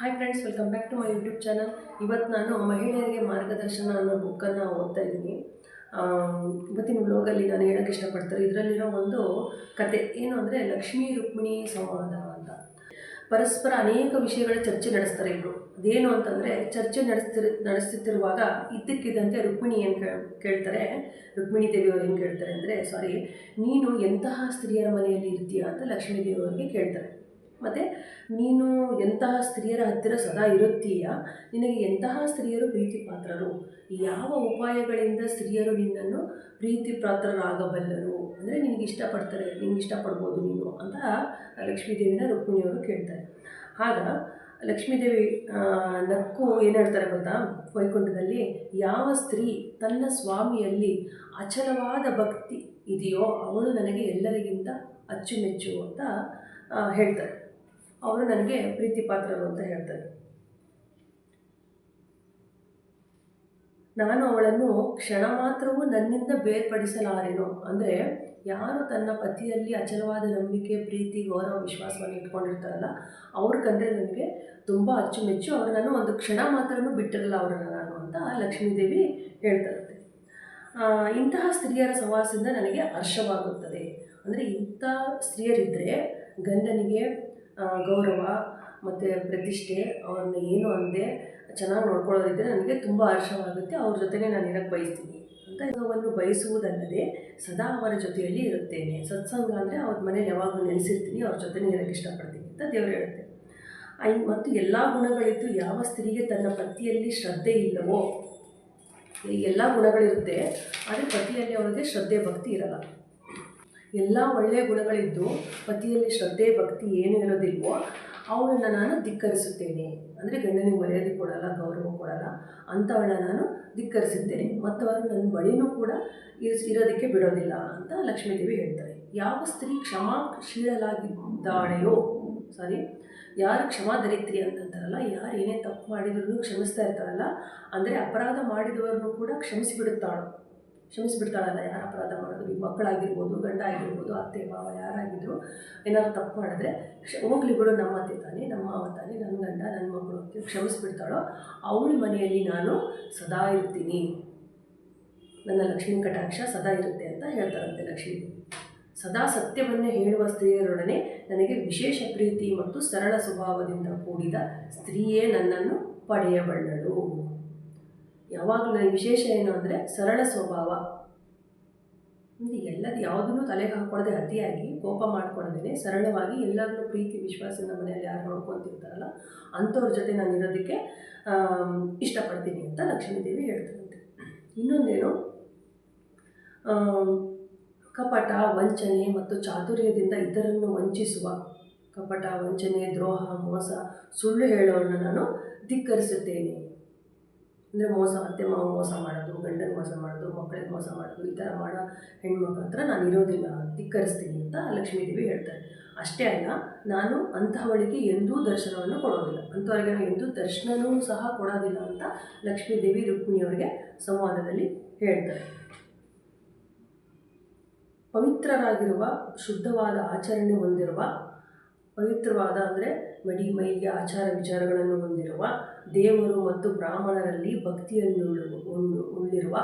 Hi friends welcome back to my YouTube channel ಇವತ್ತು ನಾನು ಮಹಿಳೆಯರಿಗೆ ಮಾರ್ಗದರ್ಶನ ಅನ್ನೋ ಬುಕ್ಕನ್ನು ಓದ್ತಾ ಇದ್ದೀನಿ. ಇವತ್ತಿನ ಬ್ಲಾಗಲ್ಲಿ ನಾನು ಹೇಳೋಕ್ಕೆ ಇಷ್ಟಪಡ್ತಾರೆ. ಇದರಲ್ಲಿರೋ ಒಂದು ಕತೆ ಏನು ಅಂದರೆ ಲಕ್ಷ್ಮೀ ರುಕ್ಮಿಣಿ ಸಂವಾದ ಅಂತ. ಪರಸ್ಪರ ಅನೇಕ ವಿಷಯಗಳ ಚರ್ಚೆ ನಡೆಸ್ತಾರೆ ಇವರು. ಅದೇನು ಅಂತಂದರೆ ಚರ್ಚೆ ನಡೆಸ್ತಿರ್ ನಡೆಸುತ್ತಿರುವಾಗ ಇದ್ದಕ್ಕಿದ್ದಂತೆ ರುಕ್ಮಿಣಿ ಏನು ಕೇಳ್ತಾರೆ? ರುಕ್ಮಿಣಿ ದೇವಿಯವರು ಏನು ಕೇಳ್ತಾರೆ ಅಂದರೆ, ಸಾರಿ, ನೀನು ಎಂತಹ ಸ್ತ್ರೀಯರ ಮನೆಯಲ್ಲಿ ಇರ್ತೀಯ? ಅಂತ ಲಕ್ಷ್ಮೀ ದೇವಿಯವರಿಗೆ ಕೇಳ್ತಾರೆ. ಮತ್ತು ನೀನು ಎಂತಹ ಸ್ತ್ರೀಯರ ಹತ್ತಿರ ಸದಾ ಇರುತ್ತೀಯ? ನಿನಗೆ ಎಂತಹ ಸ್ತ್ರೀಯರು ಪ್ರೀತಿ ಪಾತ್ರರು ಯಾವ ಉಪಾಯಗಳಿಂದ ಸ್ತ್ರೀಯರು ನಿನ್ನನ್ನು ಪ್ರೀತಿ ಪಾತ್ರರಾಗಬಲ್ಲರು ಅಂದರೆ ನಿನಗೆ ಇಷ್ಟಪಡ್ತಾರೆ, ನಿನ್ಗೆ ಇಷ್ಟಪಡ್ಬೋದು ನೀನು ಅಂತ ಲಕ್ಷ್ಮೀದೇವಿನ ರುಕ್ಮಿಣಿಯವರು ಕೇಳ್ತಾರೆ. ಆಗ ಲಕ್ಷ್ಮೀದೇವಿ ನಕ್ಕು ಏನು ಹೇಳ್ತಾರೆ ಗೊತ್ತಾ? ವೈಕುಂಠದಲ್ಲಿ ಯಾವ ಸ್ತ್ರೀ ತನ್ನ ಸ್ವಾಮಿಯಲ್ಲಿ ಅಚಲವಾದ ಭಕ್ತಿ ಇದೆಯೋ ಅವಳು ನನಗೆ ಎಲ್ಲರಿಗಿಂತ ಅಚ್ಚುಮೆಚ್ಚು ಅಂತ ಹೇಳ್ತಾರೆ. ಅವರು ನನಗೆ ಪ್ರೀತಿ ಪಾತ್ರರು ಅಂತ ಹೇಳ್ತಾರೆ. ನಾನು ಅವಳನ್ನು ಕ್ಷಣ ಮಾತ್ರವೂ ನನ್ನಿಂದ ಬೇರ್ಪಡಿಸಲಾರೆನು ಅಂದರೆ ಯಾರು ತನ್ನ ಪತಿಯಲ್ಲಿ ಅಚಲವಾದ ನಂಬಿಕೆ ಪ್ರೀತಿ ಗೌರವ ವಿಶ್ವಾಸವನ್ನು ಇಟ್ಕೊಂಡಿರ್ತಾರಲ್ಲ ಅವ್ರ ಕಂಡ್ರೆ ನನಗೆ ತುಂಬ ಅಚ್ಚುಮೆಚ್ಚು. ಅವರು ನಾನು ಒಂದು ಕ್ಷಣ ಮಾತ್ರನೂ ಬಿಟ್ಟಿರಲ್ಲ ಅವರನ್ನು ನಾನು ಅಂತ ಲಕ್ಷ್ಮೀದೇವಿ ಹೇಳ್ತಾರಂತೆ ಆ, ಇಂತಹ ಸ್ತ್ರೀಯರ ಸಹವಾಸದಿಂದ ನನಗೆ ಹರ್ಷವಾಗುತ್ತದೆ. ಅಂದರೆ ಇಂಥ ಸ್ತ್ರೀಯರಿದ್ದರೆ ಗಂಡನಿಗೆ ಗೌರವ ಮತ್ತು ಪ್ರತಿಷ್ಠೆ ಅವ್ರನ್ನ ಏನು ಅಂದೆ ಚೆನ್ನಾಗಿ ನೋಡ್ಕೊಳ್ಳೋರಿದ್ದರೆ ನನಗೆ ತುಂಬ ಹರ್ಷವಾಗುತ್ತೆ. ಅವ್ರ ಜೊತೆಗೆ ನಾನು ಇರೋಕ್ಕೆ ಬಯಸ್ತೀನಿ ಅಂತ ಯೋಗವನ್ನು ಬಯಸುವುದಲ್ಲದೆ ಸದಾ ಅವರ ಜೊತೆಯಲ್ಲಿ ಇರುತ್ತೇನೆ. ಸತ್ಸಂಗ ಅಂದರೆ ಅವ್ರ ಮನೇಲಿ ಯಾವಾಗಲೂ ನೆಲೆಸಿರ್ತೀನಿ, ಅವ್ರ ಜೊತೆನೇ ಇರೋಕ್ಕೆ ಇಷ್ಟಪಡ್ತೀನಿ ಅಂತ ದೇವರು ಹೇಳುತ್ತೆ ಮತ್ತು ಎಲ್ಲ ಗುಣಗಳಿದ್ದು ಯಾವ ಸ್ತ್ರೀಗೆ ತನ್ನ ಪತಿಯಲ್ಲಿ ಶ್ರದ್ಧೆ ಇಲ್ಲವೋ, ಈ ಎಲ್ಲ ಗುಣಗಳಿರುತ್ತೆ, ಆದರೆ ಪತಿಯಲ್ಲಿ ಅವರಿಗೆ ಶ್ರದ್ಧೆ, ಭಕ್ತಿ ಇರಲ್ಲ. ಎಲ್ಲ ಒಳ್ಳೆಯ ಗುಣಗಳಿದ್ದು ಪತಿಯಲ್ಲಿ ಶ್ರದ್ಧೆ, ಭಕ್ತಿ ಏನು ಇರೋದಿಲ್ವೋ ಅವಳನ್ನು ನಾನು ಧಿಕ್ಕರಿಸುತ್ತೇನೆ. ಅಂದರೆ ಗಂಡನಿಗೆ ಮರ್ಯಾದೆ ಕೊಡಲ್ಲ, ಗೌರವ ಕೊಡಲ್ಲ ಅಂಥವಳನ್ನ ನಾನು ಧಿಕ್ಕರಿಸುತ್ತೇನೆ. ಮತ್ತು ಅವರು ನನ್ನ ಬಳಿನೂ ಕೂಡ ಇರೋದಕ್ಕೆ ಬಿಡೋದಿಲ್ಲ ಅಂತ ಲಕ್ಷ್ಮೀದೇವಿ ಹೇಳ್ತಾರೆ. ಯಾವ ಸ್ತ್ರೀ ಕ್ಷಮಾಶೀಲಲಾಗಿದ್ದಾಳೆಯೋ ಸಾರಿ ಯಾರು ಕ್ಷಮಾ ದರಿತ್ರಿ ಅಂತಂತಾರಲ್ಲ, ಯಾರು ಏನೇ ತಪ್ಪು ಮಾಡಿದ್ರು ಕ್ಷಮಿಸ್ತಾ ಇರ್ತಾರಲ್ಲ ಅಂದರೆ ಅಪರಾಧ ಮಾಡಿದವರನ್ನು ಕೂಡ ಕ್ಷಮಿಸಿಬಿಡುತ್ತಾಳು. ಕ್ಷಮಿಸಿಬಿಡ್ತಾಳಲ್ಲ, ಯಾರು ಅಪರಾಧ ಮಾಡೋದು? ಈ ಮಕ್ಕಳಾಗಿರ್ಬೋದು ಗಂಡ ಆಗಿರ್ಬೋದು ಅತ್ತೆ, ಮಾವ, ಯಾರಾಗಿದ್ರು ಏನಾದ್ರು ತಪ್ಪು ಮಾಡಿದ್ರೆ ಹೋಗ್ಲಿ ಬಿಡು, ನಮ್ಮ ಅತ್ತೆ ತಾನೆ, ನಮ್ಮ ಮಾವ ತಾನೇ, ನನ್ನ ಗಂಡ, ನನ್ನ ಮಕ್ಕಳು ಅಂತ ಕ್ಷಮಿಸಿಬಿಡ್ತಾಳೋ? ಅವಳ ಮನೆಯಲ್ಲಿ ನಾನು ಸದಾ ಇರ್ತೀನಿ. ನನ್ನ ಲಕ್ಷ್ಮೀ ಕಟಾಕ್ಷ ಸದಾ ಇರುತ್ತೆ ಅಂತ ಹೇಳ್ತಾರಂತೆ ಲಕ್ಷ್ಮೀ. ಸದಾ ಸತ್ಯವನ್ನು ಹೇಳುವ ಸ್ತ್ರೀಯರೊಡನೆ ನನಗೆ ವಿಶೇಷ ಪ್ರೀತಿ ಮತ್ತು ಸರಳ ಸ್ವಭಾವದಿಂದ ಕೂಡಿದ ಸ್ತ್ರೀಯೇ ನನ್ನನ್ನು ಪಡೆಯಬಲ್ಲಳು ಯಾವಾಗಲೂ ವಿಶೇಷ ಏನು ಅಂದರೆ ಸರಳ ಸ್ವಭಾವ. ಅಂದರೆ ಎಲ್ಲದು ಯಾವುದನ್ನು ತಲೆಗೆ ಹಾಕ್ಕೊಳ್ಳದೆ ಅತಿಯಾಗಿ ಕೋಪ ಮಾಡ್ಕೊಳ್ಳೋದೇ ಸರಳವಾಗಿ ಎಲ್ಲರನ್ನೂ ಪ್ರೀತಿ, ವಿಶ್ವಾಸದಿಂದ ಮನೆಯಲ್ಲಿ ಯಾರು ನೋಡ್ಕೊತಿರ್ತಾರಲ್ಲ, ಅಂಥವ್ರ ಜೊತೆ ನಾನು ಇರೋದಕ್ಕೆ ಇಷ್ಟಪಡ್ತೀನಿ ಅಂತ ಲಕ್ಷ್ಮೀದೇವಿ ಹೇಳ್ತಾರಂತೆ. ಇನ್ನೊಂದೇನು ಕಪಟ, ವಂಚನೆ ಮತ್ತು ಚಾತುರ್ಯದಿಂದ ಇತರನ್ನು ವಂಚಿಸುವ, ಕಪಟ, ವಂಚನೆ, ದ್ರೋಹ, ಮೋಸ, ಸುಳ್ಳು ಹೇಳೋರನ್ನ ನಾನು ಧಿಕ್ಕರಿಸುತ್ತೇನೆ. ಅಂದರೆ ಮೋಸ ಅತ್ತೆ ಮಾವ ಮೋಸ ಮಾಡೋದು, ಗಂಡನ ಮೋಸ ಮಾಡೋದು, ಮಕ್ಕಳಿಗೆ ಮೋಸ ಮಾಡೋದು, ಈ ಥರ ಮಾಡೋ ಹೆಣ್ಮಕ್ಳ ಹತ್ರ ನಾನು ಇರೋದಿಲ್ಲ ಧಿಕ್ಕರಿಸ್ತೀನಿ ಅಂತ ಲಕ್ಷ್ಮೀದೇವಿ ಹೇಳ್ತಾರೆ. ಅಷ್ಟೇ ಅಲ್ಲ, ನಾನು ಅಂಥವಳಿಗೆ ಎಂದೂ ದರ್ಶನವನ್ನು ಕೊಡೋದಿಲ್ಲ. ಅಂಥವರಿಗೆ ನಾನು ಎಂದೂ ದರ್ಶನವೂ ಸಹ ಕೊಡೋದಿಲ್ಲ ಅಂತ ಲಕ್ಷ್ಮೀದೇವಿ ರುಕ್ಮಿಣಿಯವರಿಗೆ ಸಂವಾದದಲ್ಲಿ ಹೇಳ್ತಾರೆ. ಪವಿತ್ರರಾಗಿರುವ, ಶುದ್ಧವಾದ ಆಚರಣೆ ಹೊಂದಿರುವ, ಪವಿತ್ರವಾದ ಅಂದರೆ ಮಡಿ ಮೈಗೆ ಆಚಾರ ವಿಚಾರಗಳನ್ನು ಹೊಂದಿರುವ ದೇವರು ಮತ್ತು ಬ್ರಾಹ್ಮಣರಲ್ಲಿ ಭಕ್ತಿಯನ್ನು ಉಳ್ಳು ಉಳ್ಳಿರುವ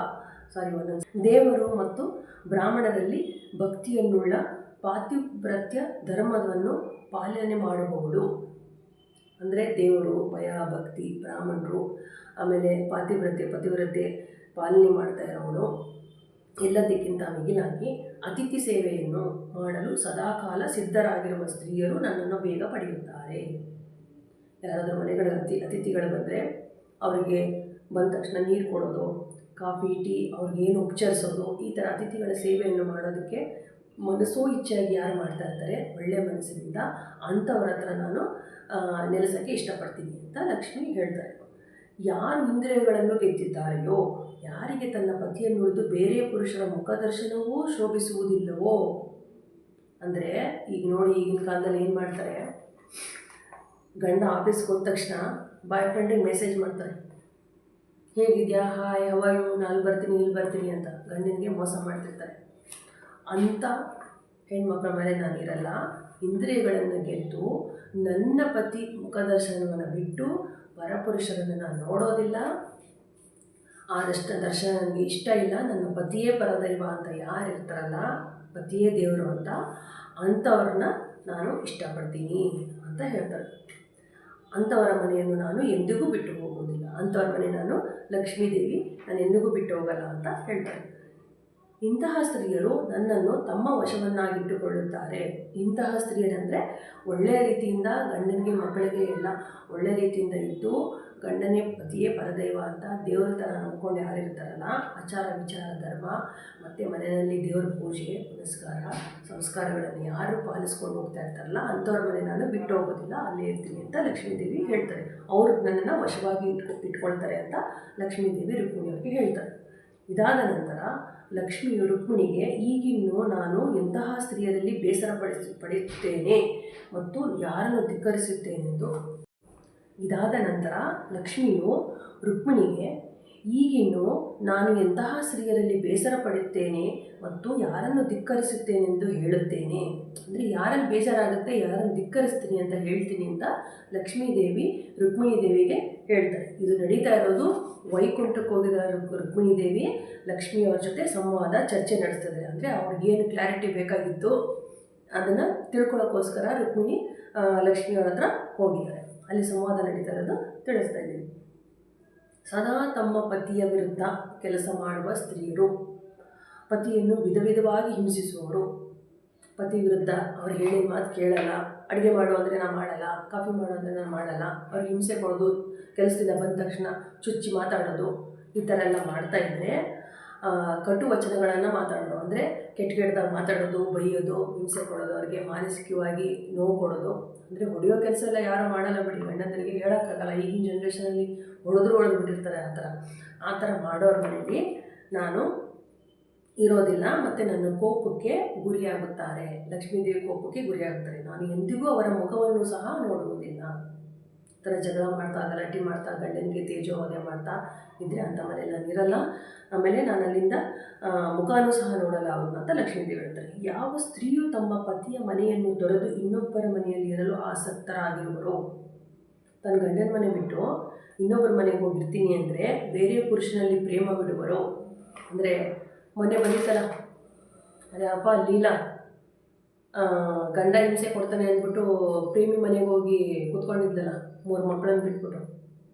ಸಾರಿ ಒಂದೊಂದು ದೇವರು ಮತ್ತು ಬ್ರಾಹ್ಮಣರಲ್ಲಿ ಭಕ್ತಿಯನ್ನುಳ್ಳ ಪಾತಿವ್ರತ್ಯ ಧರ್ಮವನ್ನು ಪಾಲನೆ ಮಾಡಬಹುದು. ಅಂದರೆ ದೇವರು, ಭಯ, ಭಕ್ತಿ, ಬ್ರಾಹ್ಮಣರು, ಆಮೇಲೆ ಪಾತಿವ್ರತೆ, ಪತಿವ್ರತೆ ಪಾಲನೆ ಮಾಡ್ತಾ ಇರೋವನು. ಎಲ್ಲದಕ್ಕಿಂತ ಮಿಗಿಲಾಗಿ ಅತಿಥಿ ಸೇವೆಯನ್ನು ಮಾಡಲು ಸದಾಕಾಲ ಸಿದ್ಧರಾಗಿರುವ ಸ್ತ್ರೀಯರು ನನ್ನನ್ನು ಬೇಗ ಪಡೆಯುತ್ತಾರೆ. ಯಾರಾದರೂ ಮನೆಗಳ ಅತಿ, ಅತಿಥಿಗಳು ಬಂದರೆ ಅವರಿಗೆ ಬಂದ ತಕ್ಷಣ ನೀರು ಕೊಡೋದು, ಕಾಫಿ, ಟೀ ಅವ್ರಿಗೇನು ಉಪಚರಿಸೋದು, ಈ ಥರ ಅತಿಥಿಗಳ ಸೇವೆಯನ್ನು ಮಾಡೋದಕ್ಕೆ ಮನಸ್ಸೋ ಇಚ್ಛೆಯಾಗಿ ಯಾರು ಮಾಡ್ತಾ ಇರ್ತಾರೆ ಒಳ್ಳೆಯ ಮನಸ್ಸಿನಿಂದ ಅಂಥವ್ರ ಹತ್ರ ನಾನು ನೆಲೆಸೋಕ್ಕೆ ಇಷ್ಟಪಡ್ತೀನಿ ಅಂತ ಲಕ್ಷ್ಮಿ ಹೇಳ್ತಾರೆ. ಯಾರು ಇಂದ್ರಿಯಗಳನ್ನು ಗೆದ್ದಿದ್ದಾರೆಯೋ, ಯಾರಿಗೆ ತನ್ನ ಪತಿಯನ್ನು ಉಳಿದು ಬೇರೆ ಪುರುಷರ ಮುಖದರ್ಶನವೂ ಶೋಭಿಸುವುದಿಲ್ಲವೋ? ಅಂದರೆ ಈಗ ನೋಡಿ ಈಗಿನ ಕಾಲದಲ್ಲಿ ಏನು ಮಾಡ್ತಾರೆ ಗಂಡ ಆಫೀಸ್ಗೆ ಹೋದ ತಕ್ಷಣ ಬಾಯ್ ಫ್ರೆಂಡಿಗೆ ಮೆಸೇಜ್ ಮಾಡ್ತಾರೆ. ಹೇಗಿದೆಯಾ? ಹಾಯ್ ಹವಾಯು ನಾನು ಬರ್ತೀನಿ, ಇಲ್ಲಿ ಬರ್ತೀನಿ ಅಂತ ಗಂಡನಿಗೆ ಮೋಸ ಮಾಡ್ತಿರ್ತಾರೆ. ಅಂಥ ಹೆಣ್ಮಕ್ಳ ಮೇಲೆ ನಾನು ಇರಲ್ಲ. ಇಂದ್ರಿಯಗಳನ್ನು ಗೆದ್ದು ನನ್ನ ಪತಿ ಮುಖದರ್ಶನವನ್ನು ಬಿಟ್ಟು ಪರಪುರುಷರನ್ನು ನಾನು ನೋಡೋದಿಲ್ಲ. ಆ ದರ್ಶ ದರ್ಶನ ನನಗೆ ಇಷ್ಟ ಇಲ್ಲ. ನನ್ನ ಪತಿಯೇ ಪರದೈವ ಅಂತ ಯಾರು ಇರ್ತಾರಲ್ಲ, ಪತಿಯೇ ದೇವರು ಅಂತ ಅಂಥವ್ರನ್ನ ನಾನು ಇಷ್ಟಪಡ್ತೀನಿ ಅಂತ ಹೇಳ್ತಾರೆ. ಅಂಥವರ ಮನೆಯನ್ನು ನಾನು ಎಂದಿಗೂ ಬಿಟ್ಟು ಹೋಗುವುದಿಲ್ಲ. ಅಂಥವ್ರ ಮನೆ ನಾನು ಲಕ್ಷ್ಮೀದೇವಿ ನಾನು ಎಂದಿಗೂ ಬಿಟ್ಟು ಹೋಗಲ್ಲ ಅಂತ ಹೇಳ್ತಾರೆ. ಇಂತಹ ಸ್ತ್ರೀಯರು ನನ್ನನ್ನು ತಮ್ಮ ವಶವನ್ನಾಗಿಟ್ಟುಕೊಳ್ಳುತ್ತಾರೆ. ಇಂತಹ ಸ್ತ್ರೀಯರಂದರೆ ಒಳ್ಳೆಯ ರೀತಿಯಿಂದ ಗಂಡನಿಗೆ ಮಕ್ಕಳಿಗೆ ಎಲ್ಲ ಒಳ್ಳೆಯ ರೀತಿಯಿಂದ ಇದ್ದು ಗಂಡನೇ ಪತಿಯೇ ಪರದೈವ ಅಂತ ದೇವರ ಥರ ನಂಬ್ಕೊಂಡು ಯಾರಿರ್ತಾರಲ್ಲ ಆಚಾರ ವಿಚಾರ, ಧರ್ಮ, ಮತ್ತು ಮನೆಯಲ್ಲಿ ದೇವರ ಪೂಜೆ, ಪುನಸ್ಕಾರ, ಸಂಸ್ಕಾರಗಳನ್ನು ಯಾರು ಪಾಲಿಸ್ಕೊಂಡು ಹೋಗ್ತಾ ಇರ್ತಾರಲ್ಲ, ಅಂಥವ್ರ ಮನೆ ನಾನು ಬಿಟ್ಟು ಹೋಗೋದಿಲ್ಲ, ಅಲ್ಲೇ ಇರ್ತೀನಿ ಅಂತ ಲಕ್ಷ್ಮೀದೇವಿ ಹೇಳ್ತಾರೆ. ಅವರು ನನ್ನನ್ನು ವಶವಾಗಿ ಇಟ್ಕೊ, ಇಟ್ಕೊಳ್ತಾರೆ ಅಂತ ಲಕ್ಷ್ಮೀದೇವಿ ರುಕ್ಮಿಣಿಯವರಿಗೆ ಹೇಳ್ತಾರೆ. ಇದಾದ ನಂತರ ಲಕ್ಷ್ಮಿಯು ರುಕ್ಮಿಣಿಗೆ, ಈಗಿನ್ನೂ ನಾನು ಎಂತಹ ಸ್ತ್ರೀಯರಲ್ಲಿ ಬೇಸರ ಪಡಿಸಿ, ಪಡೆಯುತ್ತೇನೆ ಮತ್ತು ಯಾರನ್ನು ಧಿಕ್ಕರಿಸುತ್ತೇನೆಂದು? ಇದಾದ ನಂತರ ಲಕ್ಷ್ಮಿಯು ರುಕ್ಮಿಣಿಗೆ ಈಗಿನ್ನು ನಾನು ಎಂತಹ ಸ್ತ್ರೀಯರಲ್ಲಿ ಬೇಸರ ಪಡುತ್ತೇನೆ ಮತ್ತು ಯಾರನ್ನು ಧಿಕ್ಕರಿಸುತ್ತೇನೆಂದು ಹೇಳುತ್ತೇನೆ? ಅಂದರೆ ಯಾರಲ್ಲಿ ಬೇಜಾರಾಗುತ್ತೆ, ಯಾರನ್ನು ಧಿಕ್ಕರಿಸ್ತೀನಿ ಅಂತ ಹೇಳ್ತೀನಿ ಅಂತ ಲಕ್ಷ್ಮೀದೇವಿ ರುಕ್ಮಿಣಿ ದೇವಿಗೆ ಹೇಳ್ತಾರೆ. ಇದು ನಡೀತಾ ಇರೋದು ವೈಕುಂಠಕ್ಕೆ ಹೋಗಿದ ರುಕ್ ರುಕ್ಮಿಣಿ ದೇವಿ ಲಕ್ಷ್ಮಿಯವರ ಜೊತೆ ಸಂವಾದ, ಚರ್ಚೆ ನಡೆಸ್ತದೆ. ಅಂದರೆ ಅವ್ರಿಗೇನು ಕ್ಲಾರಿಟಿ ಬೇಕಾಗಿತ್ತು ಅದನ್ನು ತಿಳ್ಕೊಳ್ಳೋಕ್ಕೋಸ್ಕರ ರುಕ್ಮಿಣಿ ಲಕ್ಷ್ಮಿಯವರ ಹತ್ರ ಹೋಗಿದ್ದಾರೆ. ಅಲ್ಲಿ ಸಂವಾದ ನಡೀತಾ ಇರೋದು ತಿಳಿಸ್ತಾ ಇದ್ದೀನಿ. ಸದಾ ತಮ್ಮ ಪತಿಯ ವಿರುದ್ಧ ಕೆಲಸ ಮಾಡುವ ಸ್ತ್ರೀಯರು. ಪತಿಯನ್ನು ವಿಧ ವಿಧವಾಗಿ ಹಿಂಸಿಸುವವರು. ಪತಿ ವಿರುದ್ಧ ಅವ್ರು ಹೇಳಿದ ಮಾತು ಕೇಳಲ್ಲ. ಅಡುಗೆ ಮಾಡು ಅಂದರೆ ನಾನು ಮಾಡಲ್ಲ. ಕಾಫಿ ಮಾಡು ಅಂದರೆ ನಾನು ಮಾಡಲ್ಲ. ಅವ್ರಿಗೆ ಹಿಂಸೆ ಕೊಡೋದು, ಕೆಲಸದಿಂದ ಬಂದ ತಕ್ಷಣ ಚುಚ್ಚಿ ಮಾತಾಡೋದು, ಈ ಥರ ಎಲ್ಲ ಮಾಡ್ತಾ ಇದ್ದರೆ ಕಟು ವಚನಗಳನ್ನು ಮಾತಾಡೋದು. ಅಂದರೆ ಕೆಟ್ಟ ಕೆಟ್ಟದಾಗ ಮಾತಾಡೋದು, ಬೈಯೋದು, ಹಿಂಸೆ ಕೊಡೋದು, ಅವ್ರಿಗೆ ಮಾನಸಿಕವಾಗಿ ನೋವು ಕೊಡೋದು. ಅಂದರೆ ಹೊಡೆಯೋ ಕೆಲಸ ಎಲ್ಲ ಯಾರು ಮಾಡಲ್ಲ ಬಿಡಿ, ಗಂಡಂದರಿಗೆ ಹೇಳೋಕ್ಕಾಗಲ್ಲ. ಈಗಿನ ಜನ್ರೇಷನಲ್ಲಿ ಹೊಡೆದ್ರು ಹೊಡೆದು ಬಿಟ್ಟಿರ್ತಾರೆ ಆ ಥರ. ಆ ಥರ ಮಾಡೋರ ಮನೆಯಲ್ಲಿ ನಾನು ಇರೋದಿಲ್ಲ, ಮತ್ತು ನನ್ನ ಕೋಪಕ್ಕೆ ಗುರಿಯಾಗುತ್ತಾರೆ. ಲಕ್ಷ್ಮೀದೇವಿ ಕೋಪಕ್ಕೆ ಗುರಿಯಾಗುತ್ತಾರೆ. ನಾನು ಎಂದಿಗೂ ಅವರ ಮುಖವನ್ನು ಸಹ ನೋಡುವುದಿಲ್ಲ. ಥರ ಜಗಳ ಮಾಡ್ತಾ, ಗಲಾಟೆ ಮಾಡ್ತಾ, ಗಂಡನಿಗೆ ತೇಜೋವಧೆ ಮಾಡ್ತಾ ಇದ್ದರೆ ಅಂಥ ಮನೆ ನಾನು ಇರಲ್ಲ ಆಮೇಲೆ ನಾನು ಅಲ್ಲಿಂದ ಮುಖಾನು ಸಹ ನೋಡಲ್ಲ ಅವನು ಅಂತ ಲಕ್ಷ್ಮೀದೇವಿ ಹೇಳ್ತಾರೆ. ಯಾವ ಸ್ತ್ರೀಯು ತಮ್ಮ ಪತಿಯ ಮನೆಯನ್ನು ದೊರೆದು ಇನ್ನೊಬ್ಬರ ಮನೆಯಲ್ಲಿ ಇರಲು ಆಸಕ್ತರಾಗಿರುವರು, ತನ್ನ ಗಂಡನ ಮನೆ ಬಿಟ್ಟು ಇನ್ನೊಬ್ಬರ ಮನೆಗೆ ಹೋಗಿರ್ತೀನಿ ಅಂದರೆ ಬೇರೆ ಪುರುಷನಲ್ಲಿ ಪ್ರೇಮ ಬಿಡುವರು, ಅಂದರೆ ಮೊನ್ನೆ ಬಂದಿತ್ತಲ್ಲ ಅದೇ ಅಪ್ಪ ಲೀಲಾ ಗಂಡ ಹಿಂಸೆ ಕೊಡ್ತಾನೆ ಅಂದ್ಬಿಟ್ಟು ಪ್ರೇಮಿ ಮನೆಗೆ ಹೋಗಿ ಕೂತ್ಕೊಂಡಿದ್ದಲ್ಲ ಮೂರು ಮಕ್ಕಳನ್ನು ಬಿಟ್ಬಿಟ್ಟು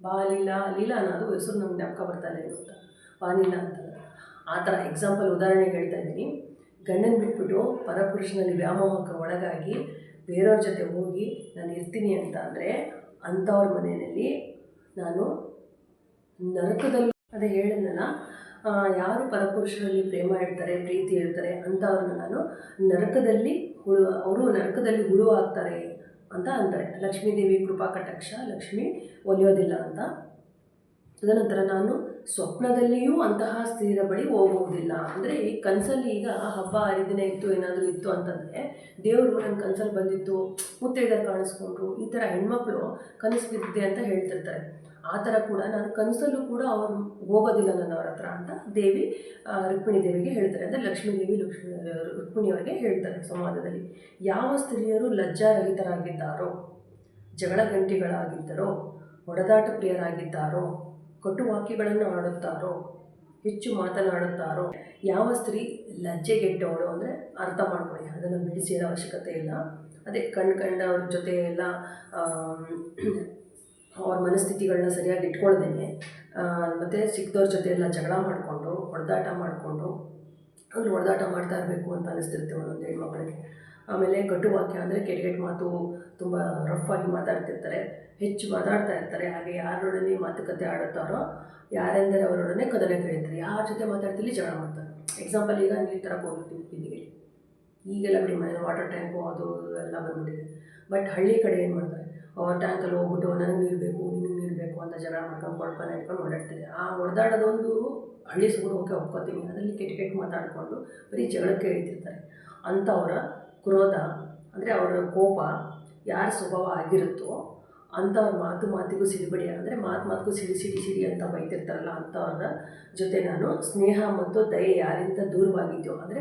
ಬಾ ಲೀಲಾ ಲೀಲಾ ಅನ್ನೋದು ಹೆಸರು ನಮ್ಗೆ ಜ್ಞಾಪಕ ಬರ್ತಾ ಇಲ್ಲ ಬಾ ಲೀಲಾ ಅಂತ ಆ ಥರ ಎಕ್ಸಾಂಪಲ್ ಉದಾಹರಣೆ ಹೇಳ್ತಾ ಇದ್ದೀನಿ. ಗಂಡನ ಬಿಟ್ಬಿಟ್ಟು ಪರಪುರುಷನಲ್ಲಿ ವ್ಯಾಮೋಹಕ್ಕೆ ಒಳಗಾಗಿ ಬೇರೆಯವ್ರ ಜೊತೆ ಹೋಗಿ ನಾನು ಇರ್ತೀನಿ ಅಂತ ಅಂದರೆ ಅಂಥವ್ರ ಮನೆಯಲ್ಲಿ ನಾನು ನರಕದಲ್ಲಿ ಅದೇ ಹೇಳಿದ್ನಲ್ಲ ಯಾರು ಪರಪುರುಷರಲ್ಲಿ ಪ್ರೇಮ ಇರ್ತಾರೆ ಪ್ರೀತಿ ಇರ್ತಾರೆ ಅಂಥವ್ರನ್ನ ನಾನು ನರಕದಲ್ಲಿ ಹುಳು, ಅವರು ನರಕದಲ್ಲಿ ಹುಳು ಆಗ್ತಾರೆ ಅಂತ ಅಂತಾರೆ. ಲಕ್ಷ್ಮೀದೇವಿ ಕೃಪಾ ಕಟಾಕ್ಷ, ಲಕ್ಷ್ಮಿ ಒಲಿಯೋದಿಲ್ಲ ಅಂತ. ತದನಂತರ ನಾನು ಸ್ವಪ್ನದಲ್ಲಿಯೂ ಅಂತಹ ಸ್ಥಿರ ಬಳಿ ಹೋಗುವುದಿಲ್ಲ. ಅಂದರೆ ಕನಸಲ್ಲಿ ಈಗ ಹಬ್ಬ ಹರಿದಿನ ಇತ್ತು, ಏನಾದರೂ ಇತ್ತು ಅಂತಂದರೆ, ದೇವರು ನನ್ನ ಕನಸಲ್ಲಿ ಬಂದಿತ್ತು ಮುತ್ತೈದರು ಕಾಣಿಸ್ಕೊಂಡ್ರು, ಈ ಥರ ಹೆಣ್ಮಕ್ಳು ಕನಸು ಬಿದ್ದಿದೆ ಅಂತ ಹೇಳ್ತಿರ್ತಾರೆ. ಆ ಥರ ಕೂಡ ನಾನು ಕನಸಲ್ಲೂ ಕೂಡ ಅವರು ಹೋಗೋದಿಲ್ಲ ನನ್ನ ಅವ್ರ ಹತ್ರ ಅಂತ ದೇವಿ ರುಕ್ಮಿಣಿ ದೇವಿಗೆ ಹೇಳ್ತಾರೆ. ಅಂದರೆ ಲಕ್ಷ್ಮೀ ದೇವಿ ಲಕ್ಷ್ಮೀ ರುಕ್ಮಿಣಿಯವರಿಗೆ ಹೇಳ್ತಾರೆ ಸಂವಾದದಲ್ಲಿ. ಯಾವ ಸ್ತ್ರೀಯರು ಲಜ್ಜಾರಹಿತರಾಗಿದ್ದಾರೋ, ಜಗಳ ಗಂಟಿಗಳಾಗಿದ್ದರೋ ಹೊಡೆದಾಟ ಪ್ರಿಯರಾಗಿದ್ದಾರೋ ಕಟು ವಾಕ್ಯಗಳನ್ನು ಆಡುತ್ತಾರೋ, ಹೆಚ್ಚು ಮಾತನಾಡುತ್ತಾರೋ, ಯಾವ ಸ್ತ್ರೀ ಲಜ್ಜೆಗೆಟ್ಟವಳು ಅಂದರೆ ಅರ್ಥ ಮಾಡ್ಕೊಳ್ಳಿ. ಅದನ್ನು ಬಿಡಿಸಿರೋ ಅವಶ್ಯಕತೆ ಇಲ್ಲ. ಅದೇ ಕಣ್ ಕಂಡವ್ರ ಜೊತೆ ಎಲ್ಲ ಅವ್ರ ಮನಸ್ಥಿತಿಗಳನ್ನ ಸರಿಯಾಗಿ ಇಟ್ಕೊಳ್ದೇನೆ. ಮತ್ತು ಸಿಕ್ಕದವ್ರ ಜೊತೆ ಎಲ್ಲ ಜಗಳ ಮಾಡಿಕೊಂಡು ಹೊಡೆದಾಟ ಮಾಡಿಕೊಂಡು ಅಲ್ಲಿ ಹೊಡೆದಾಟ ಮಾಡ್ತಾ ಇರಬೇಕು ಅಂತ ಅನಿಸ್ತಿರುತ್ತೆ ಒಂದೊಂದು ಹೆಣ್ಮಕ್ಳಿಗೆ. ಆಮೇಲೆ ಕಟು ವಾಕ್ಯ ಅಂದರೆ ಕೆಟ್ಟ ಕೆಟ್ಟ ಮಾತು ತುಂಬ ರಫ್ ಆಗಿ ಮಾತಾಡ್ತಿರ್ತಾರೆ, ಹೆಚ್ಚು ಮಾತಾಡ್ತಾ ಇರ್ತಾರೆ, ಹಾಗೆ ಯಾರೊಡನೆ ಮಾತುಕತೆ ಆಡುತ್ತಾರೋ, ಯಾರೆಂದರೆ ಅವರೊಡನೆ ಕದಲೆ ಕರೀತಾರೆ ಯಾರ ಜೊತೆ ಮಾತಾಡ್ತಿರಲಿ ಜಗಳ ಮಾಡ್ತಾರೆ. ಎಕ್ಸಾಂಪಲ್ ಈಗ ನೀರು ತರಕ್ಕೆ ಹೋಗಿರ್ತೀವಿ ಬಿಂದಿಗೆ ಈಗೆಲ್ಲ ಬಿಡಿ ಮನೇಲಿ ವಾಟರ್ ಟ್ಯಾಂಕು ಅದು ಎಲ್ಲ ಬಂದ್ಬಿಟ್ಟಿದೆ. ಬಟ್ ಹಳ್ಳಿ ಕಡೆ ಏನು ಮಾಡ್ತಾರೆ? ಟ್ಯಾಂಕಲ್ಲಿ ಹೋಗ್ಬಿಟ್ಟು ನನಗೆ ನೀರು ಬೇಕು, ನಿನಗೆ ನೀರು ಬೇಕು ಅಂತ ಜಗಳ ಮಾಡ್ಕೊಂಡು ಕೊಳಪನ ಇಟ್ಕೊಂಡು ಓಡಾಡ್ತೀವಿ ಆ ಹೊಡೆದಾಡೋದೊಂದು ಹಳ್ಳಿ ಸುಗುರು ಓಕೆ ಒಪ್ಕೋತೀವಿ ಅದರಲ್ಲಿ ಕೆಟ್ಟ ಕೆಟ್ಟ ಮಾತಾಡಿಕೊಂಡು ಬರೀ ಜಗಳಕ್ಕೆ ಇಳಿತಿರ್ತಾರೆ. ಅಂಥವರ ಕ್ರೋಧ ಅಂದರೆ ಅವರ ಕೋಪ ಯಾರ ಸ್ವಭಾವ ಆಗಿರುತ್ತೋ ಅಂಥವ್ರ ಮಾತು ಮಾತಿಗೂ ಸಿಡಿಬಿಡಿ. ಅಂದರೆ ಮಾತು ಮಾತಿಗೂ ಸಿಡಿ ಸಿಡಿ ಸಿಡಿ ಅಂತ ಬೈತಿರ್ತಾರಲ್ಲ ಅಂಥವ್ರ ಜೊತೆ ನಾನು ಸ್ನೇಹ ಮತ್ತು ದಯೆ ಯಾರಿಂದ ದೂರವಾಗಿದ್ಯೋ. ಅಂದರೆ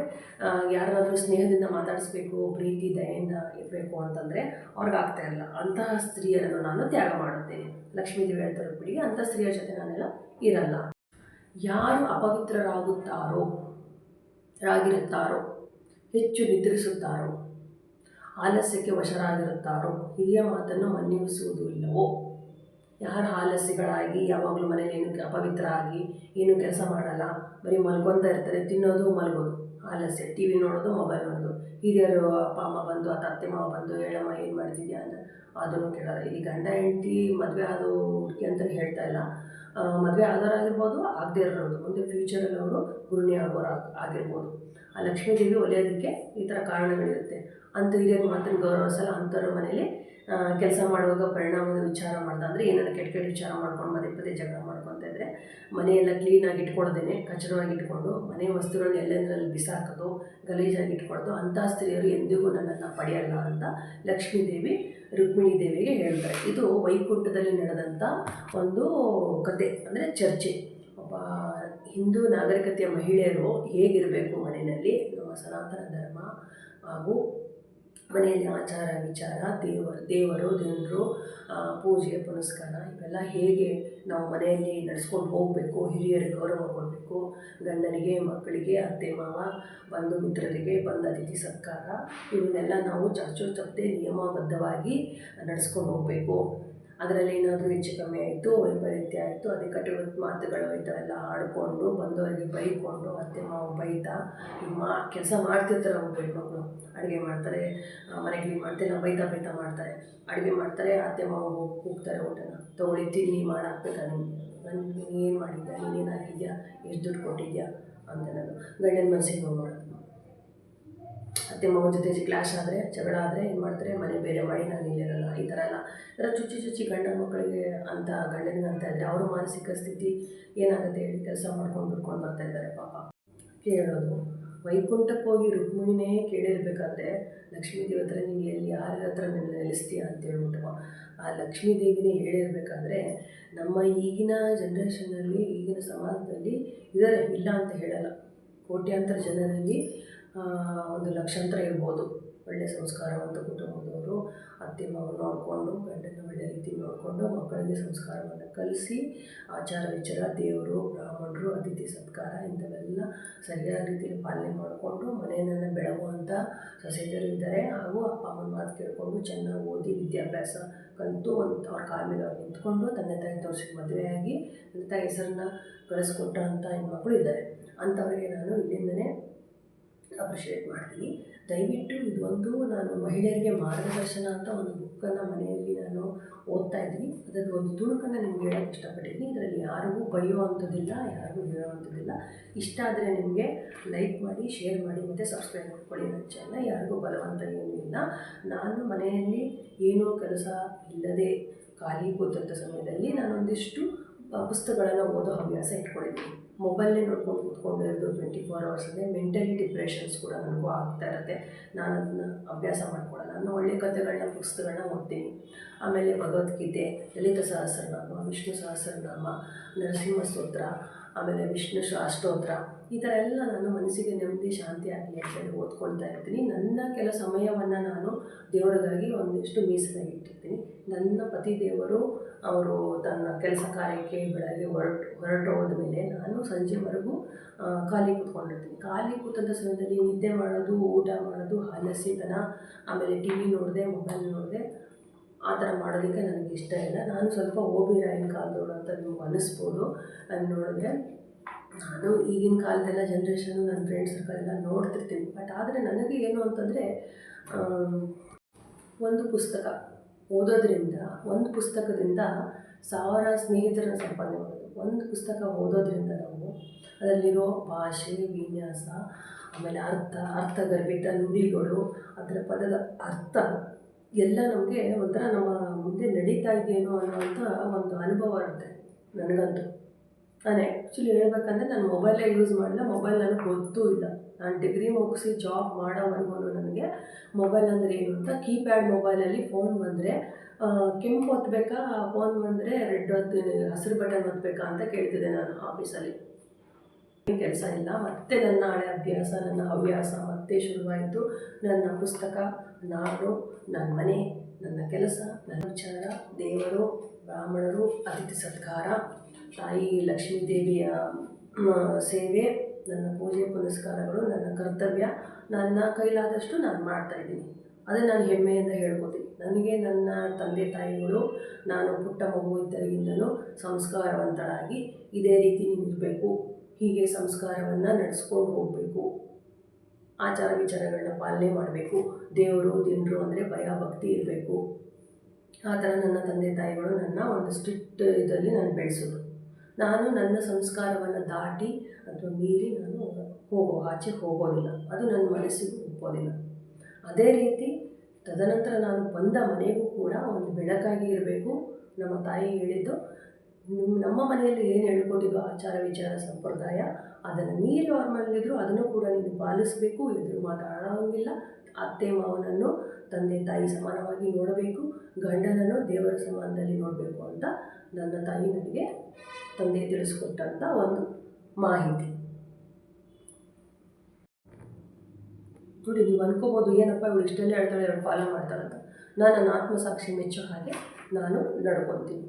ಯಾರಾದರೂ ಸ್ನೇಹದಿಂದ ಮಾತಾಡಿಸ್ಬೇಕು, ಪ್ರೀತಿ, ದಯೆಯಿಂದ ಇರಬೇಕು ಅಂತಂದರೆ ಅವ್ರಿಗಾಗ್ತಾ ಇರಲ್ಲ ಅಂತಹ ಸ್ತ್ರೀಯರನ್ನು ನಾನು ತ್ಯಾಗ ಮಾಡುತ್ತೇನೆ. ಲಕ್ಷ್ಮೀ ದೇವಿ ಹೇಳ್ತಾರೆ ಬಿಡಿ, ಅಂಥ ಸ್ತ್ರೀಯರ ಜೊತೆ ನಾನೆಲ್ಲ ಇರಲ್ಲ. ಯಾರು ಅಪವಿತ್ರರಾಗುತ್ತಾರೋ, ರಾಗಿರುತ್ತಾರೋ, ಹೆಚ್ಚು ನಿದ್ರಿಸುತ್ತಾರೋ ಆಲಸ್ಯಕ್ಕೆ ವಶರಾಗಿರುತ್ತಾರೋ? ಹಿರಿಯ ಮಾತನ್ನು ಮನ್ನಿಸುವುದು ಇಲ್ಲವೋ? ಯಾರು ಆಲಸ್ಯಗಳಾಗಿ, ಯಾವಾಗಲೂ ಮನೇಲಿ ಏನು ಅಪವಿತ್ರ ಆಗಿ ಏನು ಕೆಲಸ ಮಾಡಲ್ಲ? ಬರೀ ಮಲ್ಕೊತಾ ಇರ್ತಾರೆ, ತಿನ್ನೋದು ಮಲ್ಗೋದು. ಆಲಸ್ಯ ಟಿ ವಿ ನೋಡೋದು ಮೊಬೈಲ್ ನೋಡೋದು. ಹಿರಿಯರು ಅಪ್ಪ ಅಮ್ಮ ಬಂದು ಅಥವಾ ಅತ್ತೆ ಮಾವ ಬಂದು, ಹೇಳಮ್ಮ, ಏನು ಮಾಡ್ತಿದ್ಯಾ ಅಂತ ಅದನ್ನು ಕೇಳೋದು ಇಲ್ಲಿ ಗಂಡ, ಹೆಂಡತಿ, ಮದುವೆ ಆದ ಹುಡುಗಿ ಅಂತ ಹೇಳ್ತಾ ಇಲ್ಲ. ಮದುವೆ ಆದವರಾಗಿರ್ಬೋದು, ಆಗದೇ ಇರೋದು ಮುಂದೆ ಫ್ಯೂಚರಲ್ಲಿ ಅವರು ಗುರುಣಿ ಆಗೋರು ಆಗಿರ್ಬೋದು. ಆ ಲಕ್ಷ್ಮೀ ದೇವಿ ಒಲೆಯೋದಕ್ಕೆ ಈ ಥರ ಕಾರಣಗಳಿರುತ್ತೆ. ಅಂಥ ಹಿರಿಯರ ಮಾತನ್ನು ಗೌರವಿಸಲ್ಲ ಅಂಥವ್ರ ಮನೇಲಿ ಕೆಲಸ ಮಾಡುವಾಗ ಪರಿಣಾಮದ ವಿಚಾರ ಮಾಡ್ದೆ. ಅಂದರೆ ಏನಾದ್ರು ಕೆಟ್ಟ ಕೆಟ್ಟ ವಿಚಾರ ಮಾಡ್ಕೊಂಡು ಪದೇ ಪದೇ ಜಗಳ ಮಾಡ್ಕೊತ ಇದ್ದರೆ ಮನೆಯೆಲ್ಲ ಕ್ಲೀನಾಗಿ ಇಟ್ಕೊಳ್ದೇನೆ ಕಚಡವಾಗಿ ಇಟ್ಕೊಂಡು ಮನೆ ವಸ್ತುಗಳನ್ನ ಎಲ್ಲೆಂದ್ರಲ್ಲಿ ಬಿಸಾಕೋದು, ಗಲೀಜಾಗಿ ಇಟ್ಕೊಳ್ಳೋದು ಅಂಥ ಸ್ತ್ರೀಯರು ಎಂದಿಗೂ ನನ್ನನ್ನು ಪಡೆಯಲ್ಲ ಅಂತ ಲಕ್ಷ್ಮೀ ದೇವಿ, ರುಕ್ಮಿಣಿ ದೇವಿಗೆ ಹೇಳ್ತಾರೆ. ಇದು ವೈಕುಂಠದಲ್ಲಿ ನಡೆದಂಥ ಒಂದು ಕತೆ, ಅಂದರೆ ಚರ್ಚೆ. ಒಬ್ಬ ಹಿಂದೂ ನಾಗರಿಕತೆಯ ಮಹಿಳೆಯರು ಹೇಗಿರಬೇಕು ಮನೆಯಲ್ಲಿ? ನಮ್ಮ ಸನಾತನ ಧರ್ಮ ಹಾಗೂ ಮನೆಯಲ್ಲಿ ಆಚಾರ ವಿಚಾರ ದೇವರು ದೇವರು ದೇವರು ಪೂಜೆ, ಪುನಸ್ಕಾರ ಇವೆಲ್ಲ ಹೇಗೆ ನಾವು ಮನೆಯಲ್ಲಿ ನಡೆಸ್ಕೊಂಡು ಹೋಗಬೇಕು, ಹಿರಿಯರಿಗೆ ಗೌರವ ಕೊಡಬೇಕು, ಗಂಡನಿಗೆ, ಮಕ್ಕಳಿಗೆ, ಅತ್ತೆ, ಮಾವ, ಬಂಧು ಮಿತ್ರರಿಗೆ ಬಂದ ಅತಿಥಿ, ಸತ್ಕಾರ, ಇವನ್ನೆಲ್ಲ ನಾವು ಚಾಚು ತಪ್ಪದೆ ನಿಯಮಬದ್ಧವಾಗಿ ನಡೆಸ್ಕೊಂಡು ಹೋಗಬೇಕು. ಅದರಲ್ಲಿ ಏನಾದರೂ ಹೆಚ್ಚು ಕಮ್ಮಿ ಆಯಿತು ವೈಪರೀತ್ಯ ಆಯಿತು ಅದಕ್ಕೆ ಕಟುಕ ಮಾತುಗಳು ಇಂಥವೆಲ್ಲ ಆಡಿಕೊಂಡು, ಬಂದವರಿಗೆ ಬೈಕೊಂಡು, ಅತ್ತೆ ಮಾವ ಬೈತಾ ಮಾ, ಕೆಲಸ ಮಾಡ್ತಿರ್ತಾರೆ ಅವ್ರು ಹೆಣ್ಮಕ್ಳು ಅಡುಗೆ ಮಾಡ್ತಾರೆ ಮನೆ ಕ್ಲೀನ್ ಮಾಡ್ತಾರೆ ಬೈತಾ ಬೈತಾ ಮಾಡ್ತಾರೆ. ಅಡುಗೆ ಮಾಡ್ತಾರೆ, ಅತ್ತೆ ಮಾವ ಹೋಗಿ ಕೂಗ್ತಾರೆ ಊಟನ. ತೊಗೊಳ್ಳಿ, ತಿನ್ನಿ ಮಾಡಾಕ್ಬೇಕಾ ನಿಮಗೆ ನಾನು ಏನು ಮಾಡಿದ್ಯಾ ನೀನೇನು ಎಷ್ಟು ದುಡ್ಡು ಕೊಟ್ಟಿದ್ಯಾ, ಅಂತ ನಾನು ಗಂಡನ ಮನಸ್ಸಿಗೆ ನೋವು ಅತ್ತೆ ಮಗನ ಜೊತೆ ಕ್ಲಾಶ್ ಆದರೆ, ಜಗಳ ಆದರೆ ಏನು ಮಾಡ್ತಾರೆ? ಮನೆ ಬೇರೆ ಮಾಡಿ ನಾನು ಇಲ್ಲಿರಲ್ಲ ಈ ಥರ ಎಲ್ಲ. ಥರ ಚುಚ್ಚಿ ಚುಚ್ಚಿ ಗಂಡ ಮಕ್ಕಳಿಗೆ ಅಂತ, ಗಂಡನಿಗೆ ಅಂತ ಇದ್ದರೆ ಅವರ ಮಾನಸಿಕ ಸ್ಥಿತಿ ಏನಾಗುತ್ತೆ ಹೇಳಿ ಕೆಲಸ ಮಾಡ್ಕೊಂಡು ಬಿಡ್ಕೊಂಡು ಬರ್ತಾ ಇದ್ದಾರೆ ಪಾಪ. ಕೇಳೋದು. ವೈಕುಂಠಕ್ಕೆ ಹೋಗಿ ರುಕ್ಮಿಣಿನೇ ಕೇಳಿರ್ಬೇಕಾದ್ರೆ, ಲಕ್ಷ್ಮೀ ದೇವಿ ಹತ್ರ ನೀನು ಎಲ್ಲಿ ಯಾರ ಹತ್ರ ನಿನ್ನ ನೆಲೆಸ್ತೀಯ? ಅಂತ ಹೇಳ್ಬಿಟ್ಟು ಆ ಲಕ್ಷ್ಮೀ ದೇವಿನೇ ಹೇಳಿರ್ಬೇಕಾದ್ರೆ, ನಮ್ಮ ಈಗಿನ ಜನ್ರೇಷನಲ್ಲಿ ಈಗಿನ ಸಮಾಜದಲ್ಲಿ ಇದರ, ಇಲ್ಲ ಅಂತ ಹೇಳಲ್ಲ. ಕೋಟ್ಯಾಂತರ ಜನರಲ್ಲಿ ಒಂದು ಲಕ್ಷಾಂತರ ಇರ್ಬೋದು. ಒಳ್ಳೆಯ ಸಂಸ್ಕಾರವಂತ ಕುಟುಂಬದವರು ಅತ್ತೆ ಮಾವ ನೋಡಿಕೊಂಡು, ಗಂಡನ ಒಳ್ಳೆಯ ರೀತಿ ನೋಡಿಕೊಂಡು, ಮಕ್ಕಳಿಗೆ ಸಂಸ್ಕಾರವನ್ನು ಕಲಿಸಿ, ಆಚಾರ ವಿಚಾರ, ದೇವರು, ಬ್ರಾಹ್ಮಣರು, ಅತಿಥಿ ಸತ್ಕಾರ ಇಂಥವೆಲ್ಲ ಸರಿಯಾದ ರೀತಿಯಲ್ಲಿ ಪಾಲನೆ ಮಾಡಿಕೊಂಡು ಮನೆಯನ್ನು ಬೆಳಗುವಂಥ ಸೊಸೈಟಿಯರು ಇದ್ದಾರೆ. ಹಾಗೂ ಅಪ್ಪ ಅಮ್ಮನ ಮಾತು ಕೇಳಿಕೊಂಡು ಚೆನ್ನಾಗಿ ಓದಿ ವಿದ್ಯಾಭ್ಯಾಸ ಕಲಿತು ಒಂದು ಅವ್ರ ಕಾಲ ಮೇಲೆ ಅವ್ರು ನಿಂತ್ಕೊಂಡು ತಂದೆ ತಾಯಿ ತೋರಿಸಿ ಮದುವೆಯಾಗಿ ತಂದೆ ತಾಯಿ ಹೆಸರನ್ನ ಕಳಿಸ್ಕೊಟ್ಟಂಥ ಹೆಣ್ಮಕ್ಳು ಇದ್ದಾರೆ. ಅಂಥವರಿಗೆ ನಾನು ಇಲ್ಲಿಂದನೇ ಅಪ್ರಿಷಿಯೇಟ್ ಮಾಡ್ತೀನಿ. ದಯವಿಟ್ಟು ಇದೊಂದು ನಾನು ಮಹಿಳೆಯರಿಗೆ ಮಾರ್ಗದರ್ಶನ ಅಂತ ಒಂದು ಬುಕ್ಕನ್ನು ಮನೆಯಲ್ಲಿ ನಾನು ಓದ್ತಾ ಇದ್ದೀನಿ. ಅದರದ್ದು ಒಂದು ತುಣುಕನ್ನು ನಿಮ್ಗೆ ಹೇಳೋಕ್ಕೆ ಇಷ್ಟಪಟ್ಟಿದ್ದೀನಿ. ಇದರಲ್ಲಿ ಯಾರಿಗೂ ಬೈಯೋ ಅಂಥದ್ದಿಲ್ಲ, ಯಾರಿಗೂ ಹೇಳೋ ಅಂಥದ್ದಿಲ್ಲ. ಇಷ್ಟ ಆದರೆ ನಿಮಗೆ ಲೈಕ್ ಮಾಡಿ ಶೇರ್ ಮಾಡಿ ಮತ್ತು ಸಬ್ಸ್ಕ್ರೈಬ್ ಮಾಡ್ಕೊಳ್ಳಿ ನನ್ನ ಚಾನಲ್ ಯಾರಿಗೂ ಬಲವಂತ ಏನೂ ಇಲ್ಲ. ನಾನು ಮನೆಯಲ್ಲಿ ಏನೂ ಕೆಲಸ ಇಲ್ಲದೆ ಖಾಲಿ ಕೂತಂಥ ಸಮಯದಲ್ಲಿ ನಾನೊಂದಿಷ್ಟು ಪುಸ್ತಕಗಳನ್ನು ಓದೋ ಹವ್ಯಾಸ ಇಟ್ಕೊಂಡಿದ್ದೀನಿ. ಮೊಬೈಲೇ ನೋಡ್ಕೊಂಡು ಕೂತ್ಕೊಂಡಿರೋದು ಟ್ವೆಂಟಿ ಫೋರ್ ಅವರ್ಸಲ್ಲೇ ಮೆಂಟಲಿ ಡಿಪ್ರೆಷನ್ಸ್ ಕೂಡ ನನಗೂ ಆಗ್ತಾ ಇರುತ್ತೆ. ನಾನು ಅದನ್ನ ಅಭ್ಯಾಸ ಮಾಡ್ಕೊಳ್ಳಲ್ಲ ನಾನು ಒಳ್ಳೆ ಕಥೆಗಳನ್ನ ಪುಸ್ತಕಗಳನ್ನ ಓದ್ತೀನಿ. ಆಮೇಲೆ ಭಗವದ್ಗೀತೆ, ಲಲಿತ ಸಹಸ್ರನಾಮ, ವಿಷ್ಣು ಸಹಸ್ರನಾಮ ನರಸಿಂಹ ಸ್ತೋತ್ರ ಆಮೇಲೆ ವಿಷ್ಣು ಅಷ್ಟೋತ್ರ ಈ ಥರ ಎಲ್ಲ ನಾನು ಮನಸ್ಸಿಗೆ ನೆಮ್ಮದಿ, ಶಾಂತಿ ಆಗಲಿ ಅಂತೇಳಿ ಓದ್ಕೊಳ್ತಾ ಇರ್ತೀನಿ. ನನ್ನ ಕೆಲ ಸಮಯವನ್ನು ನಾನು ದೇವರಿಗಾಗಿ ಒಂದಿಷ್ಟು ಮೀಸಲಾಗಿ ಇಟ್ಟಿರ್ತೀನಿ ನನ್ನ ಪತಿ ದೇವರು ಅವರು ತನ್ನ ಕೆಲಸ ಕಾರ್ಯಕ್ಕೆ ಬೆಳಗ್ಗೆ ಹೊರಟು ಹೊರಟು ಹೋದ್ಮೇಲೆ ನಾನು ಸಂಜೆವರೆಗೂ ಖಾಲಿ ಕೂತ್ಕೊಂಡಿರ್ತೀನಿ. ಖಾಲಿ ಕೂತಂಥ ಸಮಯದಲ್ಲಿ ನಿದ್ದೆ ಮಾಡೋದು, ಊಟ ಮಾಡೋದು ಆಲಸ್ಯತನ ಆಮೇಲೆ ಟಿ ವಿ ನೋಡಿದೆ ಮೊಬೈಲ್ ನೋಡಿದೆ, ಆ ಥರ ಮಾಡೋದಕ್ಕೆ ನನಗೆ ಇಷ್ಟ ಇಲ್ಲ. ನಾನು ಸ್ವಲ್ಪ ಓಬಿರಾಯನ ಕಾಲದವಳು ಅಂತ ನಿಮ್ಗೆ ಅನ್ನಿಸ್ಬೋದು ಅದು ನೋಡಿದ್ರೆ. ನಾನು ಈಗಿನ ಕಾಲದೆಲ್ಲ ಜನ್ರೇಷನು ನನ್ನ ಫ್ರೆಂಡ್ಸ್ ಸರ್ಕಲ್ ಎಲ್ಲ ನೋಡ್ತಿರ್ತೀನಿ. ಬಟ್ ಆದರೆ ನನಗೆ ಏನು ಅಂತಂದರೆ ಒಂದು ಪುಸ್ತಕ. ಓದೋದ್ರಿಂದ, ಒಂದು ಪುಸ್ತಕದಿಂದ ಸಾವಿರ ಸ್ನೇಹಿತರನ್ನ ಸಂಪಾದನೆ ಮಾಡೋದು. ಒಂದು ಪುಸ್ತಕ ಓದೋದ್ರಿಂದ ನಾವು ಅದರಲ್ಲಿರೋ ಭಾಷೆ, ವಿನ್ಯಾಸ, ಆಮೇಲೆ ಅರ್ಥ, ಅರ್ಥಗರ್ಭಿತ ನುಡಿಗಳು, ಅದರ ಪದದ ಅರ್ಥ ಎಲ್ಲ ನಮಗೆ ಒಂಥರ ನಮ್ಮ ಮುಂದೆ ನಡೀತಾ ಇದೆಯೇನೋ ಅನ್ನೋವಂಥ ಒಂದು ಅನುಭವ ಇರುತ್ತೆ, ನನಗಂತೂ. ನಾನು ಆ್ಯಕ್ಚುಲಿ ಹೇಳ್ಬೇಕಂದ್ರೆ ನಾನು ಮೊಬೈಲೇ ಯೂಸ್ ಮಾಡಿಲ್ಲ ಮೊಬೈಲ್ ನನಗೆ ಗೊತ್ತೂ ಇಲ್ಲ. ನಾನು ಡಿಗ್ರಿ ಮುಗಿಸಿ ಜಾಬ್ ಮಾಡೋವರೆಗೂ ನನಗೆ ಮೊಬೈಲ್ ಅಂದರೆ ಏನು ಅಂತ ಕೀಪ್ಯಾಡ್ ಮೊಬೈಲಲ್ಲಿ ಫೋನ್ ಬಂದರೆ ಕೆಂಪು ಒತ್ತಬೇಕಾ ಫೋನ್ ಬಂದರೆ ರೆಡ್ ಒತ್ತು ಹಸಿರು ಬಟನ್ ಒತ್ತಬೇಕಾ ಅಂತ ಕೇಳ್ತಿದ್ದೆ ನಾನು ಆಫೀಸಲ್ಲಿ ಕೆಲಸ ಇಲ್ಲ, ಮತ್ತೆ ನನ್ನ ಹಳೆ ಅಭ್ಯಾಸ, ನನ್ನ ಹವ್ಯಾಸ ಮತ್ತೆ ಶುರುವಾಯಿತು. ನನ್ನ ಪುಸ್ತಕ ನಾನು ನನ್ನ ಮನೆ, ನನ್ನ ಕೆಲಸ, ನನ್ನ ವಿಚಾರ, ದೇವರು, ಬ್ರಾಹ್ಮಣರು, ಅತಿಥಿ ಸತ್ಕಾರ. ತಾಯಿ ಲಕ್ಷ್ಮೀ ದೇವಿಯ ಸೇವೆ, ನನ್ನ ಪೂಜೆ ಪುನಸ್ಕಾರಗಳು, ನನ್ನ ಕರ್ತವ್ಯ, ನನ್ನ ಕೈಲಾದಷ್ಟು ನಾನು ಮಾಡ್ತಾಯಿದ್ದೀನಿ ಅದೇ ನಾನು ಹೆಮ್ಮೆಯಿಂದ ಹೇಳ್ಕೋತೀನಿ. ನನಗೆ ನನ್ನ ತಂದೆ ತಾಯಿಗಳು, ನಾನು ಪುಟ್ಟ ಮಗು ಇದ್ದಾಗಿಂದನೂ ಸಂಸ್ಕಾರವಂತಳಾಗಿ ಇದೇ ರೀತಿ ನೀನಿರಬೇಕು ಹೀಗೆ ಸಂಸ್ಕಾರವನ್ನು ನಡೆಸ್ಕೊಂಡು ಹೋಗಬೇಕು. ಆಚಾರ ವಿಚಾರಗಳನ್ನ ಪಾಲನೆ ಮಾಡಬೇಕು. ದೇವರು ದಿನರು ಅಂದರೆ ಭಯ, ಭಕ್ತಿ ಇರಬೇಕು. ಆ ಥರ ನನ್ನ ತಂದೆ ತಾಯಿಗಳು ನನ್ನ ಒಂದು ಸ್ಟ್ರಿಕ್ಟ್ ಇದರಲ್ಲಿ ನಾನು ಬೆಳೆಸೋದು. ನಾನು ನನ್ನ ಸಂಸ್ಕಾರವನ್ನು ದಾಟಿ ಅಥವಾ ಮೀರಿ ನಾನು ಹೋಗೋ, ಆಚೆ ಹೋಗೋದಿಲ್ಲ. ಅದು ನನ್ನ ಮನಸ್ಸಿಗೂ ಒಪ್ಪೋದಿಲ್ಲ. ಅದೇ ರೀತಿ ತದನಂತರ ನಾನು ಬಂದ ಮನೆಗೂ ಕೂಡ ಒಂದು ಬೆಳಕಾಗಿ ಇರಬೇಕು. ನಮ್ಮ ತಾಯಿ ಹೇಳಿದ್ದು, ನಿಮ್ಮ ಮನೆಯಲ್ಲಿ ಏನು ಹೇಳ್ಕೊಟ್ಟಿದ್ದು ಆಚಾರ ವಿಚಾರ ಸಂಪ್ರದಾಯ, ಅದನ್ನು ಮೀರಿ ಅವ್ರ ಮನೇಲಿದ್ರು ಅದನ್ನು ಕೂಡ ನೀವು ಪಾಲಿಸಬೇಕು. ಎದುರು ಮಾತಾಡೋಂಗಿಲ್ಲ. ಅತ್ತೆ ಮಾವನನ್ನು ತಂದೆ ತಾಯಿ ಸಮಾನವಾಗಿ ನೋಡಬೇಕು. ಗಂಡನನ್ನು ದೇವರ ಸಮಾನದಲ್ಲಿ ನೋಡಬೇಕು ಅಂತ ನನ್ನ ತಾಯಿ ನನಗೆ ತಂದೆ ತಿಳಿಸ್ಕೊಟ್ಟಂಥ ಒಂದು ಮಾಹಿತಿ. ನೋಡಿ, ನೀವು ಅನ್ಕೋಬೋದು, ಏನಪ್ಪ ಇವಳು ಇಷ್ಟೆಲ್ಲ ಹೇಳ್ತಾಳೆ ಇವಳು ಫಾಲೋ ಮಾಡ್ತಾಳೆ ಅಂತ. ನಾನು ನನ್ನ ಆತ್ಮಸಾಕ್ಷಿ ಮೆಚ್ಚೋ ಹಾಗೆ ನಾನು ನಡ್ಕೊತೀನಿ.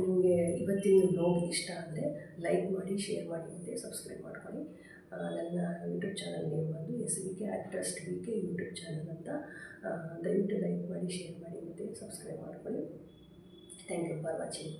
ನಿಮಗೆ ಇವತ್ತಿನ ಬ್ಲಾಗ್ ಇಷ್ಟ ಆದರೆ ಲೈಕ್ ಮಾಡಿ ಶೇರ್ ಮಾಡಿ ಮತ್ತು ಸಬ್ಸ್ಕ್ರೈಬ್ ಮಾಡ್ಕೊಳ್ಳಿ. ನನ್ನ ಯೂಟ್ಯೂಬ್ ಚಾನಲ್ ನೇಮ್ ಬಂದು S V K trust V K YouTube channel ಅಂತ ದಯವಿಟ್ಟು ಲೈಕ್ ಮಾಡಿ ಶೇರ್ ಮಾಡಿ ಮತ್ತು ಸಬ್ಸ್ಕ್ರೈಬ್ ಮಾಡ್ಕೊಳ್ಳಿ. Thank you for watching